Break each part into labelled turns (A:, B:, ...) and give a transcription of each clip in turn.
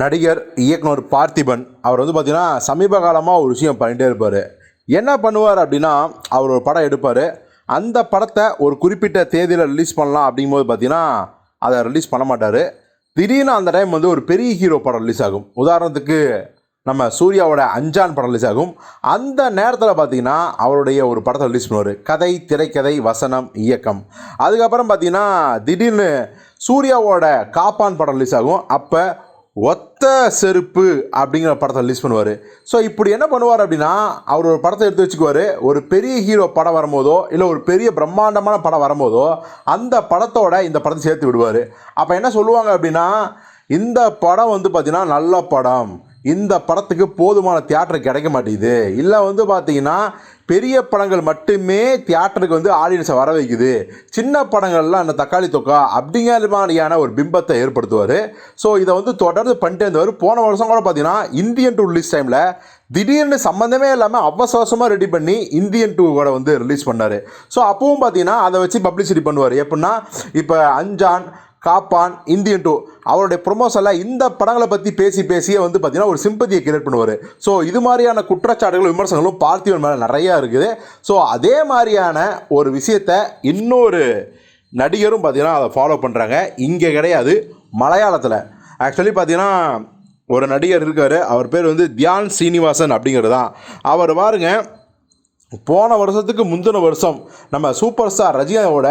A: நடிகர் இயக்குனர் பார்த்திபன் அவர் வந்து பார்த்திங்கன்னா சமீப காலமாக ஒரு விஷயம் பண்ணிகிட்டே இருப்பார். என்ன பண்ணுவார் அப்படின்னா அவர் ஒரு படம் எடுப்பார். அந்த படத்தை ஒரு குறிப்பிட்ட தேதியில் ரிலீஸ் பண்ணலாம் அப்படிங்கும்போது பார்த்தீங்கன்னா அதை ரிலீஸ் பண்ண மாட்டார். திடீர்னு அந்த டைம் வந்து ஒரு பெரிய ஹீரோ படம் ரிலீஸ் ஆகும். உதாரணத்துக்கு நம்ம சூர்யாவோட அஞ்சான் படம் ரிலீஸ் ஆகும். அந்த நேரத்தில் பார்த்தீங்கன்னா அவருடைய ஒரு படத்தை ரிலீஸ் பண்ணுவார். கதை திரைக்கதை வசனம் இயக்கம். அதுக்கப்புறம் பார்த்தீங்கன்னா திடீர்னு சூர்யாவோட காப்பான் படம் ரிலீஸ் ஆகும். அப்போ ஒத்த செருப்பு அப்படிங்கிற படத்தை ரிலீஸ் பண்ணுவார். ஸோ இப்படி என்ன பண்ணுவார் அப்படின்னா அவர் ஒரு படத்தை எடுத்து வச்சுக்குவார். ஒரு பெரிய ஹீரோ படம் வரும்போதோ இல்லை ஒரு பெரிய பிரம்மாண்டமான படம் வரும்போதோ அந்த படத்தோட இந்த படத்தை சேர்த்து விடுவார். அப்போ என்ன சொல்லுவாங்க அப்படின்னா இந்த படம் வந்து பார்த்திங்கன்னா நல்ல படம். இந்த படத்துக்கு போதுமான தியேட்டர் கிடைக்க மாட்டேங்குது. இல்லை வந்து பார்த்தீங்கன்னா பெரிய படங்கள் மட்டுமே தியேட்டருக்கு வந்து ஆடியன்ஸை வர வைக்குது. சின்ன படங்கள்லாம் அந்த தக்காளி தொக்கா அப்படிங்கிற மாதிரியான ஒரு பிம்பத்தை ஏற்படுத்துவார். ஸோ இதை வந்து தொடர்ந்து பண்ணிட்டு இருந்தவர். போன வருஷம் கூட பார்த்தீங்கன்னா இந்தியன் டூ ரிலீஸ் டைமில் திடீர்னு சம்மந்தமே இல்லாமல் அவசர அவசரமாக ரெடி பண்ணி இந்தியன் டூ கூட வந்து ரிலீஸ் பண்ணார். ஸோ அப்பவும் பார்த்தீங்கன்னா அதை வச்சு பப்ளிசிட்டி பண்ணுவார். எப்படின்னா இப்போ அஞ்சான் காப்பான் இந்தியன் டூ. அவருடைய ப்ரொமோஷனில் இந்த படங்களை பற்றி பேசி பேசியே வந்து பார்த்தீங்கன்னா ஒரு சிம்பதியை கிரியேட் பண்ணுவார். ஸோ இது மாதிரியான குற்றச்சாட்டுகளும் விமர்சனங்களும் பார்த்திவன் மேலே நிறையா இருக்குது. ஸோ அதே மாதிரியான ஒரு விஷயத்தை இன்னொரு நடிகரும் பார்த்தீங்கன்னா அதை ஃபாலோ பண்ணுறாங்க இங்கே கிடையாது மலையாளத்தில். ஆக்சுவலி பார்த்தீங்கன்னா ஒரு நடிகர் இருக்கார். அவர் பேர் வந்து தியான் சீனிவாசன் அப்படிங்கிறது தான் அவர் பாருங்க போன வருஷத்துக்கு முந்தின வருஷம் நம்ம சூப்பர் ஸ்டார் ரஜினியோட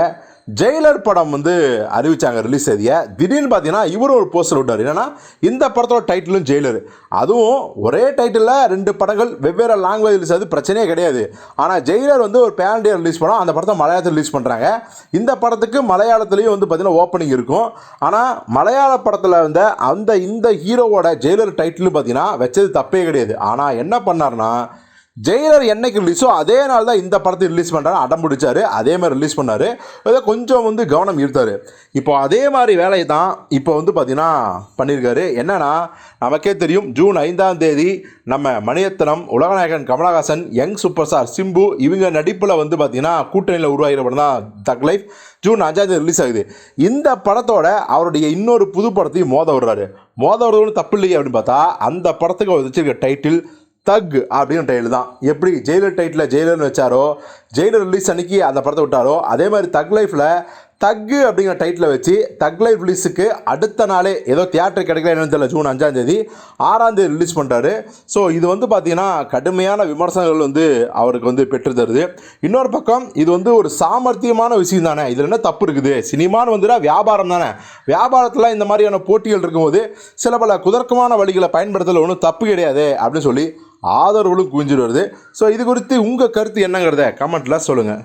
A: ஜெயிலர் படம் வந்து அறிவிச்சாங்க ரிலீஸ் தேதியை திடீர்னு பார்த்தீங்கன்னா இவரும் ஒரு போஸ்டர் விட்டார். என்னன்னா இந்த படத்தோட டைட்டிலும் ஜெயிலர். அதுவும் ஒரே டைட்டிலில் ரெண்டு படங்கள் வெவ்வேறு லாங்குவேஜ் ரிலீஸ் ஆகுது பிரச்சனையே கிடையாது. ஆனால் ஜெயிலர் வந்து ஒரு பேண்டியர் ரிலீஸ் பண்ணோம் அந்த படத்தை மலையாளத்தில் ரிலீஸ் பண்ணுறாங்க இந்த படத்துக்கு மலையாளத்துலேயும் வந்து பார்த்தீங்கன்னா ஓப்பனிங் இருக்கும். ஆனால் மலையாள படத்தில் வந்து அந்த இந்த ஹீரோவோட ஜெயிலர் டைட்டில் பார்த்தீங்கன்னா வச்சது தப்பே கிடையாது. ஆனால் என்ன பண்ணார்னா ஜெயிலர் என்னைக்கு ரிலீஸோ அதே நாள் தான் இந்த படத்தை ரிலீஸ் பண்ணுறாரு அடம் பிடிச்சாரு. அதே மாதிரி ரிலீஸ் பண்ணார். ஏதோ கொஞ்சம் வந்து கவனம் ஈர்த்தார். இப்போ அதே மாதிரி வேலையை தான் இப்போ வந்து பார்த்தீங்கன்னா பண்ணியிருக்காரு. என்னென்னா நமக்கே தெரியும் ஜூன் ஐந்தாம் தேதி நம்ம மணியத்தனம் உலகநாயகன் Kamal Haasan young super star Simbu இவங்க நடிப்பில் வந்து பார்த்தீங்கன்னா கூட்டணியில் உருவாகிற படம் தான் தக் லைஃப் ஜூன் அஞ்சாம் தேதி ரிலீஸ் ஆகுது. இந்த படத்தோட அவருடைய இன்னொரு புது படத்தையும் மோத விடுறாரு. மோத விடுறதுன்னு தப்பு இல்லையே அப்படின்னு பார்த்தா அந்த படத்துக்கு அவர் வச்சிருக்க டைட்டில் தக் அப்படின்னு டைட்டில் தான் எப்படி ஜெயிலர் டைட்டில் ஜெயிலர்னு வச்சாரோ ஜெயிலர் ரிலீஸ் அன்னைக்கு அந்த படத்தை விட்டாரோ அதே மாதிரி தக் லைஃப்பில் தக்கு அப்படிங்கிற டைட்டில் வச்சு தக் லைஃப் ரிலீஸுக்கு அடுத்த நாளே ஏதோ தியேட்டர் கிடைக்கல என்னன்னு தெரியல ஜூன் அஞ்சாம் தேதி ஆறாம் தேதி ரிலீஸ் பண்ணுறாரு ஸோ இது வந்து பார்த்தீங்கன்னா கடுமையான விமர்சனங்கள் வந்து அவருக்கு வந்து பெற்று தருது. இன்னொரு பக்கம் இது வந்து ஒரு சாமர்த்தியமான விஷயம் தானே. இதில் என்ன தப்பு இருக்குது? சினிமான்னு வந்துடா வியாபாரம் தானே. வியாபாரத்தில் இந்த மாதிரியான போட்டிகள் இருக்கும்போது சில பல குதர்க்கமான வழிகளை பயன்படுத்தல ஒன்றும் தப்பு கிடையாது அப்படின்னு சொல்லி ஆதரவுகளும் குவிஞ்சிட்டு வருது. ஸோ இது குறித்து உங்கள் கருத்து என்னங்கிறத கமெண்ட்டில் சொல்லுங்கள்